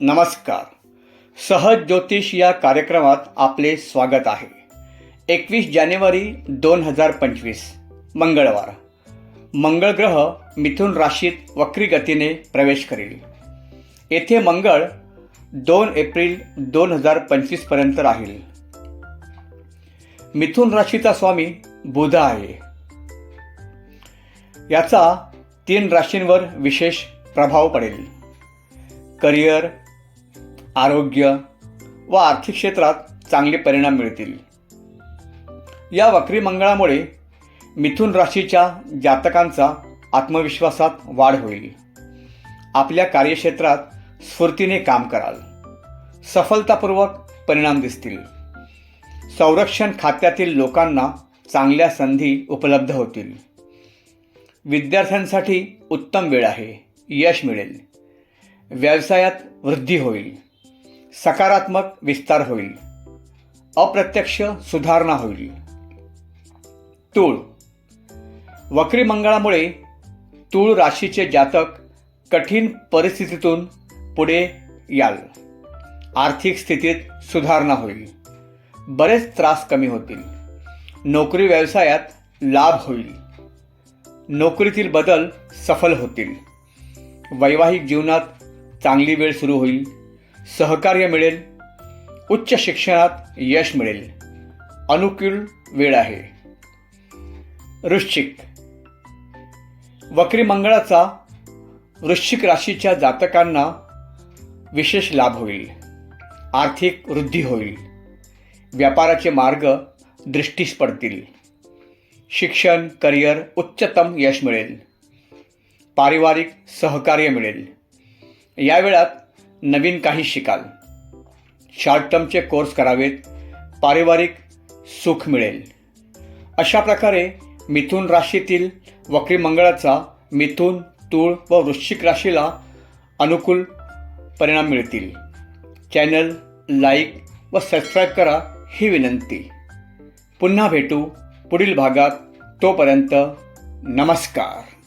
नमस्कार. सहज ज्योतिष या कार्यक्रमात आपले स्वागत आहे. एकवीस जानेवारी दोन हजार पंचवीस मंगळवार. मंगळ ग्रह मिथुन राशीत वक्री गतीने प्रवेश करेल. येथे मंगळ दोन एप्रिल दोन हजार पंचवीसपर्यंत राहील. मिथुन राशीचा स्वामी बुध आहे. याचा तीन राशींवर विशेष प्रभाव पडेल. करिअर आरोग्य व आर्थिक क्षेत्रात चांगले परिणाम मिळतील. या वक्रीमंगळामुळे मिथुन राशीच्या जातकांचा आत्मविश्वासात वाढ होईल. आपल्या कार्यक्षेत्रात स्फूर्तीने काम कराल. सफलतापूर्वक परिणाम दिसतील. संरक्षण खात्यातील लोकांना चांगल्या संधी उपलब्ध होतील. विद्यार्थ्यांसाठी उत्तम वेळ आहे. यश मिळेल. व्यवसायात वृद्धी होईल. सकारात्मक विस्तार होईल. अप्रत्यक्ष सुधारणा होईल. तूळ. वक्रीमंगळामुळे तूळ राशीचे जातक कठीण परिस्थितीतून पुढे याल. आर्थिक स्थितीत सुधारणा होईल. बरेच त्रास कमी होतील. नोकरी व्यवसायात लाभ होईल. नोकरीतील बदल सफल होतील. वैवाहिक जीवनात चांगली वेळ सुरू होईल. सहकार्य मिळेल. उच्च शिक्षणात यश मिळेल. अनुकूल वेळ आहे. वृश्चिक. वक्रीमंगळाचा वृश्चिक राशीच्या जातकांना विशेष लाभ होईल. आर्थिक वृद्धी होईल. व्यापाराचे मार्ग दृष्टीस पडतील. शिक्षण करिअर उच्चतम यश मिळेल. पारिवारिक सहकार्य मिळेल. या वेळात नवीन काही शिकाल. शॉर्ट टर्मचे कोर्स करावेत. पारिवारिक सुख मिळेल. अशा प्रकारे मिथुन राशीतील वक्री मंगळाचा मिथुन तूळ व वृश्चिक राशीला अनुकूल परिणाम मिळतील. चॅनल लाईक व सबस्क्राईब करा ही विनंती. पुन्हा भेटू पुढील भागात. तोपर्यंत नमस्कार.